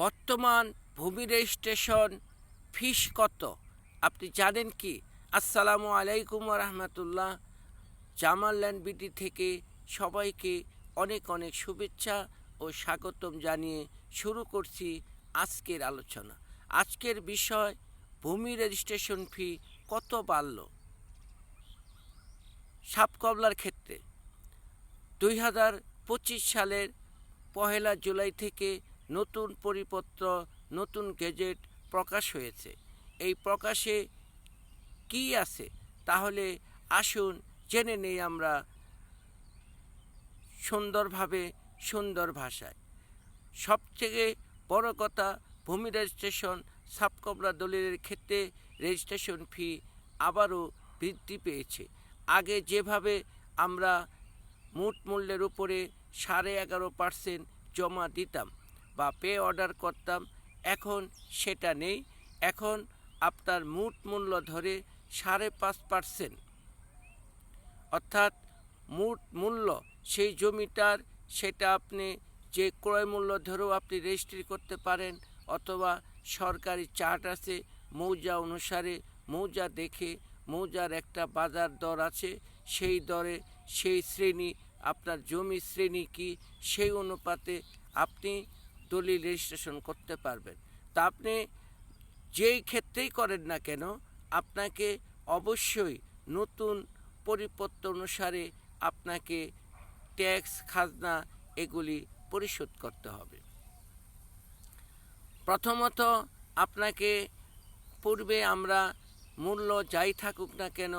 বর্তমান ভূমি রেজিস্ট্রেশন ফিস কত? আপনি জানেন কি? আসসালামু আলাইকুম রহমতুল্লাহ। জামালল্যান্ড বিটি থেকে সবাইকে অনেক অনেক শুভেচ্ছা ও স্বাগতম জানিয়ে শুরু করছি আজকের আলোচনা। আজকের বিষয়, ভূমি রেজিস্ট্রেশন ফি কত বাড়ল? সাপকবলার ক্ষেত্রে। দুই হাজার পঁচিশ সালের পহেলা জুলাই থেকে নতুন পরিপত্র, নতুন গেজেট প্রকাশ হয়েছে। এই প্রকাশে কি আছে? তাহলে আসুন জেনে নেই আমরা সুন্দরভাবে সুন্দর ভাষায়। সবথেকে বড় কথা, ভূমি রেজিস্ট্রেশন সাবকবলা দলিলের ক্ষেত্রে রেজিস্ট্রেশন ফি আবারও বৃদ্ধি পেয়েছে। আগে যেভাবে আমরা মোট মূল্যের উপরে সাড়ে এগারো পার্সেন্ট জমা দিতাম বা পে অর্ডার করতাম, এখন সেটা নেই। এখন আপনার মোট মূল্য ধরে সাড়ে পাঁচ পার্সেন্ট অর্থাৎ মোট মূল্য সেই জমিটার, সেটা আপনি যে ক্রয় মূল্য ধরেও আপনি রেজিস্ট্রি করতে পারেন অথবা সরকারি চার্ট আছে, মৌজা অনুসারে মৌজা দেখে মৌজার একটা বাজার দর আছে, সেই দরে সেই শ্রেণি, আপনার জমি শ্রেণি কি, সেই অনুপাতে আপনি দলিল রেজিস্ট্রেশন করতে পারবেন। তা আপনি যেই ক্ষেত্রেই করেন না কেন, আপনাকে অবশ্যই নতুন পরিপত্র অনুসারে আপনাকে ট্যাক্স, খাজনা এগুলি পরিশোধ করতে হবে। প্রথমত আপনাকে পূর্বে আমরা মূল্য যাই থাকুক না কেন,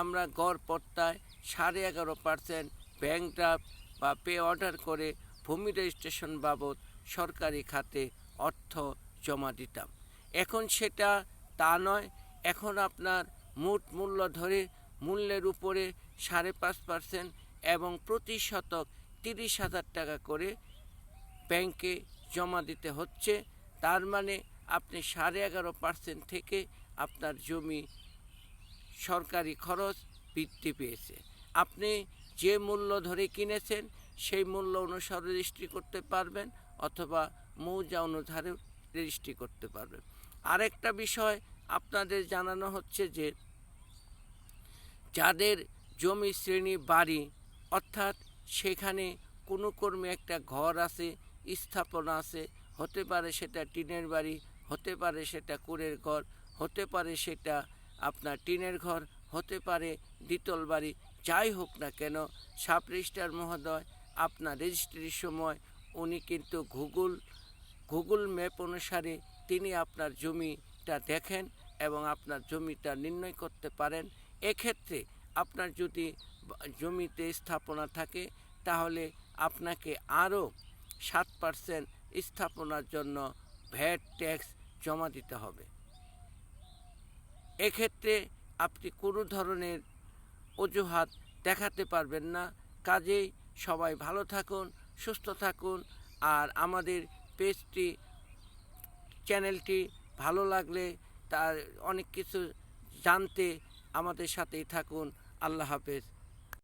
আমরা গড় পত্তায় সাড়ে এগারো পার্সেন্ট ব্যাংক ড্রাফট বা পে অর্ডার করে ভূমি রেজিস্ট্রেশন বাবদ সরকারি খাতে অর্থ জমা দিতাম। এখন সেটা তা নয়, এখন আপনার মোট মূল্য ধরে মূল্যের উপরে সাড়ে পাঁচ পার্সেন্ট এবং প্রতি শতক তিরিশ হাজার টাকা করে ব্যাংকে জমা দিতে হচ্ছে। তার মানে আপনি সাড়ে এগারো পার্সেন্ট থেকে আপনার জমি সরকারি খরচ বৃদ্ধি পেয়েছে। আপনি যে মূল্য ধরে কিনেছেন, সেই মূল্য অনুসারে রেজিস্ট্রি করতে পারবেন। অথবা মৌজা অনুসারে রেজিস্ট্রি করতে পারবে। আরেকটা বিষয় আপনাদের জানানো হচ্ছে যে, যাদের জমি, শ্রেণি, বাড়ি, অর্থাৎ সেখানে কোনো কর্মে একটা ঘর আছে, স্থাপনা আছে, হতে পারে সেটা টিনের বাড়ি, হতে পারে সেটা কুড়ের ঘর, হতে পারে সেটা আপনার টিনের ঘর, হতে পারে দ্বিতল বাড়ি, যাই হোক না কেন, সাব রেজিস্ট্রার মহোদয়, আপনার রেজিস্ট্রির সময় উনি কিন্তু গুগল গুগল ম্যাপ অনুসারে তিনি আপনার জমিটা দেখেন এবং আপনার জমিটা নির্ণয় করতে পারেন। এক্ষেত্রে আপনার যদি জমিতে স্থাপনা থাকে, তাহলে আপনাকে আরও সাত পার্সেন্ট স্থাপনার জন্য ভ্যাট ট্যাক্স জমা দিতে হবে। এক্ষেত্রে আপনি কোনো ধরনের অজুহাত দেখাতে পারবেন না। কাজেই সবাই ভালো থাকুন সুস্থ থাকুন আর আমাদের পেজটি, চ্যানেলটি ভালো লাগলে তার অনেক কিছু জানতে আমাদের সাথেই থাকুন। আল্লাহ হাফেজ।